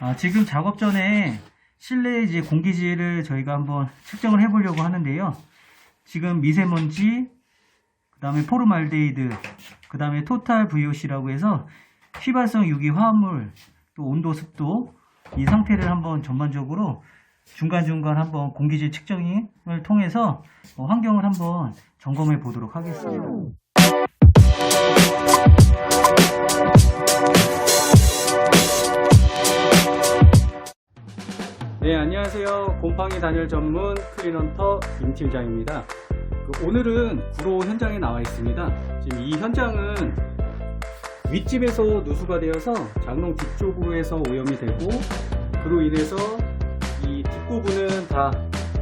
아, 지금 작업 전에 실내 이제 공기질을 저희가 한번 측정을 해보려고 하는데요. 지금 미세먼지, 그 다음에 포르말데이드, 그 다음에 토탈 VOC라고 해서 휘발성 유기 화합물, 또 온도, 습도 이 상태를 한번 전반적으로 중간중간 한번 공기질 측정을 통해서 어, 환경을 한번 점검해 보도록 하겠습니다. 네, 안녕하세요. 곰팡이 단열 전문 클린헌터 임 팀장입니다. 그 오늘은 구로 현장에 나와 있습니다. 지금 이 현장은 윗집에서 누수가 되어서 장롱 뒤쪽으로해서 오염이 되고 그로 인해서 이 뒷부분은 다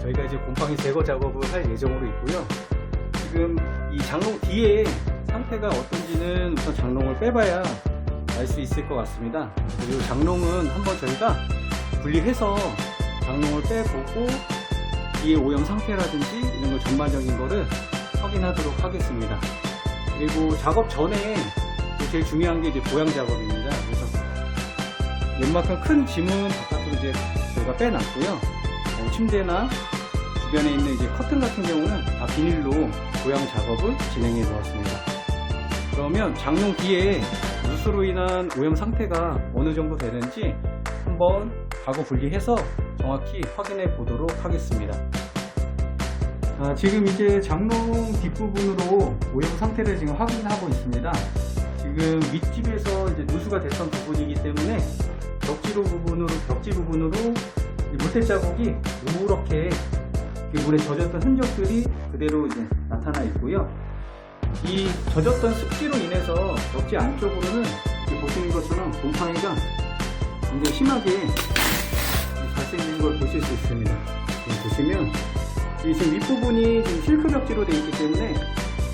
저희가 이제 곰팡이 제거 작업을 할 예정으로 있고요. 지금 이 장롱 뒤에 상태가 어떤지는 우선 장롱을 빼봐야 알 수 있을 것 같습니다. 그리고 장롱은 한번 저희가 분리해서 장롱을 빼보고 뒤에 오염 상태라든지 이런 거 전반적인 거를 확인하도록 하겠습니다. 그리고 작업 전에 제일 중요한 게 이제 보양 작업입니다. 그래서 웬만큼 큰 짐은 바깥으로 이제 저희가 빼놨고요. 어, 침대나 주변에 있는 이제 커튼 같은 경우는 다 비닐로 보양 작업을 진행해 놓았습니다. 그러면 장롱 뒤에 누수로 인한 오염 상태가 어느 정도 되는지 한번 과거 분리해서 정확히 확인해 보도록 하겠습니다. 아, 지금 이제 장롱 뒷부분으로 오염 상태를 지금 확인하고 있습니다. 지금 윗집에서 이제 누수가 됐던 부분이기 때문에 벽지로 부분으로 벽지 부분으로 이 물때 자국이 누렇게 그 물에 젖었던 흔적들이 그대로 이제 나타나 있고요. 이 젖었던 습기로 인해서 벽지 안쪽으로는 보시는 것처럼 곰팡이가 굉장히 심하게 발생된 걸 보실 수 있습니다. 보시면 이 지금 윗부분이 지금 실크 벽지로 되어 있기 때문에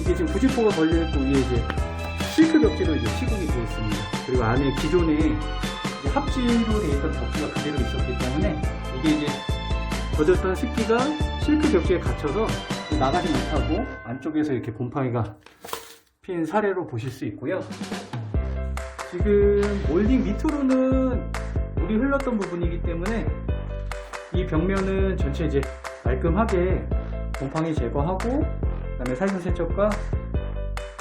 이게 지금 부직포가 걸려 있고 위에 이제 실크 벽지로 이제 시공이 되어 있습니다. 그리고 안에 기존에 합지로 되어 있던 벽지가 그대로 있었기 때문에 이게 이제 젖었던 습기가 실크 벽지에 갇혀서 나가지 못하고 안쪽에서 이렇게 곰팡이가 핀 사례로 보실 수 있고요. 지금 몰딩 밑으로는 물이 흘렀던 부분이기 때문에 이 벽면은 전체 이제 말끔하게 곰팡이 제거하고 그다음에 살균 세척과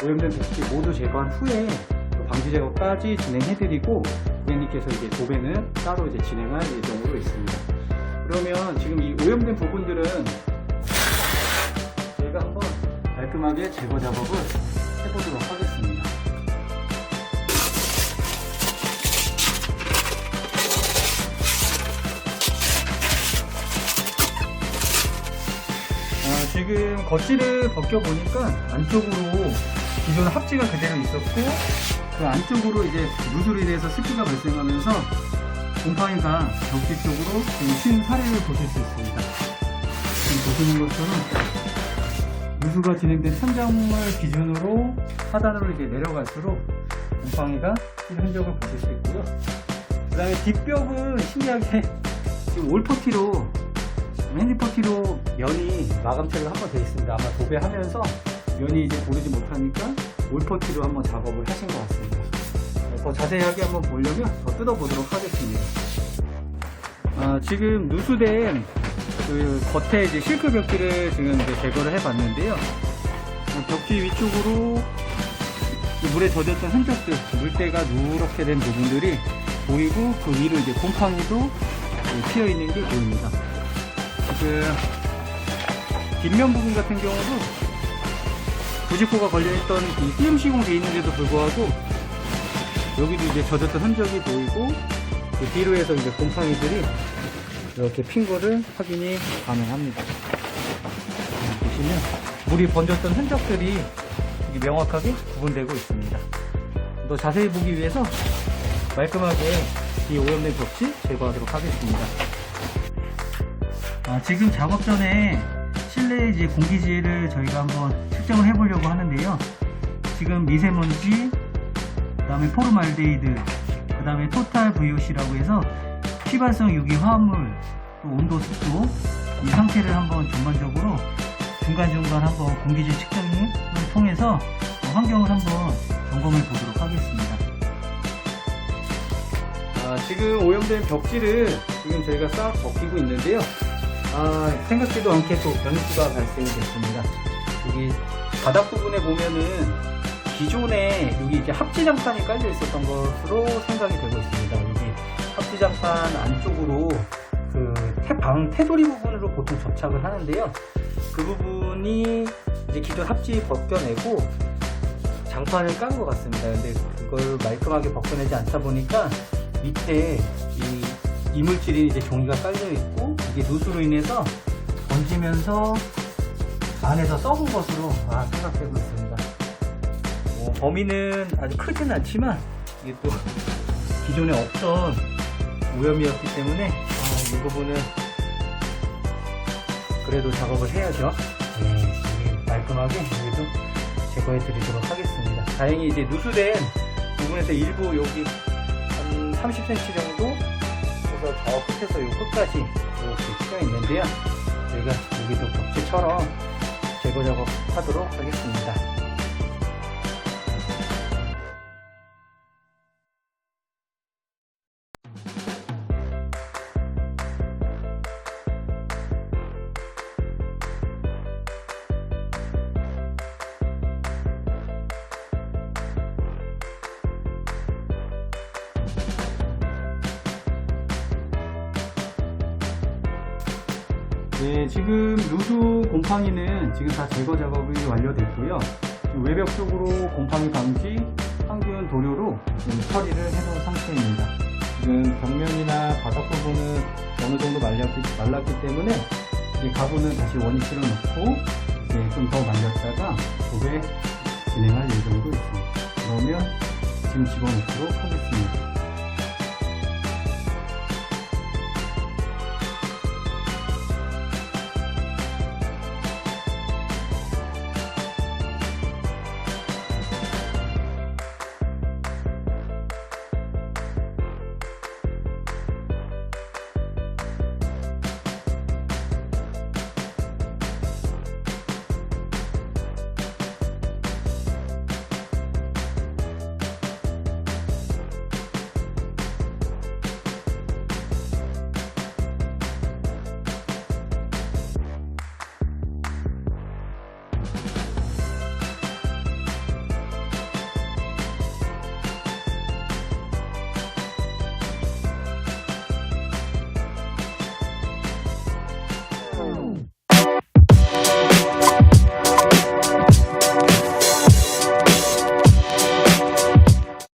오염된 배수기 모두 제거한 후에 또 방지 제거까지 진행해드리고 고객님께서 이제 도배는 따로 이제 진행할 예정으로 있습니다. 그러면 지금 이 오염된 부분들은 저희가 한번 깔끔하게 제거 작업을 해보도록 하겠습니다. 지금 겉지를 벗겨보니까 안쪽으로 기존 합지가 그대로 있었고 그 안쪽으로 이제 누수로 인해서 습기가 발생하면서 곰팡이가 벽지 쪽으로 지금 튄 사례를 보실 수 있습니다. 지금 보시는 것처럼 누수가 진행된 천장을 기준으로 하단으로 이제 내려갈수록 곰팡이가 튄 흔적을 보실 수 있고요. 그 다음에 뒷벽은 신기하게 지금 올퍼티로 핸디퍼티로 면이 마감 처리가 한 번 되어 있습니다. 아마 도배하면서 면이 이제 고르지 못하니까 올퍼티로 한번 작업을 하신 것 같습니다. 더 자세하게 한번 보려면 더 뜯어보도록 하겠습니다. 아, 지금 누수된 그 겉에 이제 실크 벽지를 지금 이제 제거를 해봤는데요. 어, 벽지 위쪽으로 이 물에 젖었던 흔적들, 물때가 누렇게 된 부분들이 보이고 그 위로 이제 곰팡이도 피어 있는 게 보입니다. 지금 뒷면 부분 같은 경우도 부직포가 걸려있던 이 띄움 시공돼 있는데도 불구하고 여기도 이제 젖었던 흔적이 보이고 그 뒤로 해서 이제 곰팡이들이 이렇게 핀 거를 확인이 가능합니다. 보시면 물이 번졌던 흔적들이 명확하게 구분되고 있습니다. 더 자세히 보기 위해서 말끔하게 이 오염된 벽지 제거하도록 하겠습니다. 아, 지금 작업 전에 실내 이제 공기질을 저희가 한번 측정을 해보려고 하는데요. 지금 미세먼지, 그 다음에 포르말데이드, 그 다음에 토탈 VOC라고 해서 휘발성 유기 화합물, 또 온도, 습도 이 상태를 한번 전반적으로 중간중간 한번 공기질 측정을 통해서 환경을 한번 점검해 보도록 하겠습니다. 아, 아, 지금 오염된 벽지를 지금 저희가 싹 벗기고 있는데요. 아, 생각지도 않게 또 변수가 발생이 됐습니다. 여기 바닥 부분에 보면은 기존에 여기 이제 합지장판이 깔려 있었던 것으로 생각이 되고 있습니다. 여기 합지장판 안쪽으로 그 태, 방 테두리 부분으로 보통 접착을 하는데요. 그 부분이 이제 기존 합지 벗겨내고 장판을 깐 것 같습니다. 근데 그걸 말끔하게 벗겨내지 않다 보니까 밑에 이 이물질이 이제 종이가 깔려 있고 이게 누수로 인해서 번지면서 안에서 썩은 것으로 아, 생각되고 있습니다. 뭐, 범위는 아주 크지는 않지만 이게 또 기존에 없던 오염이었기 때문에 아, 이 부분은 그래도 작업을 해야죠. 네, 이게 깔끔하게 여기도 제거해 드리도록 하겠습니다. 다행히 이제 누수된 부분에서 일부 여기 한 30cm 정도 저 끝에서 요 끝까지 이렇게 튀어 있는데요. 저희가 여기도 벽지처럼 제거 작업하도록 하겠습니다. 네, 지금 누수 곰팡이는 지금 다 제거 작업이 완료됐고요. 외벽 쪽으로 곰팡이 방지 항균 도료로 처리를 해놓은 상태입니다. 지금 벽면이나 바닥 부분은 어느 정도 말랐기, 말랐기 때문에 이제 가구는 다시 원위치로 놓고 이제 좀 더 말렸다가 도배 진행할 예정도 있습니다. 그러면 지금 집어넣도록 하겠습니다.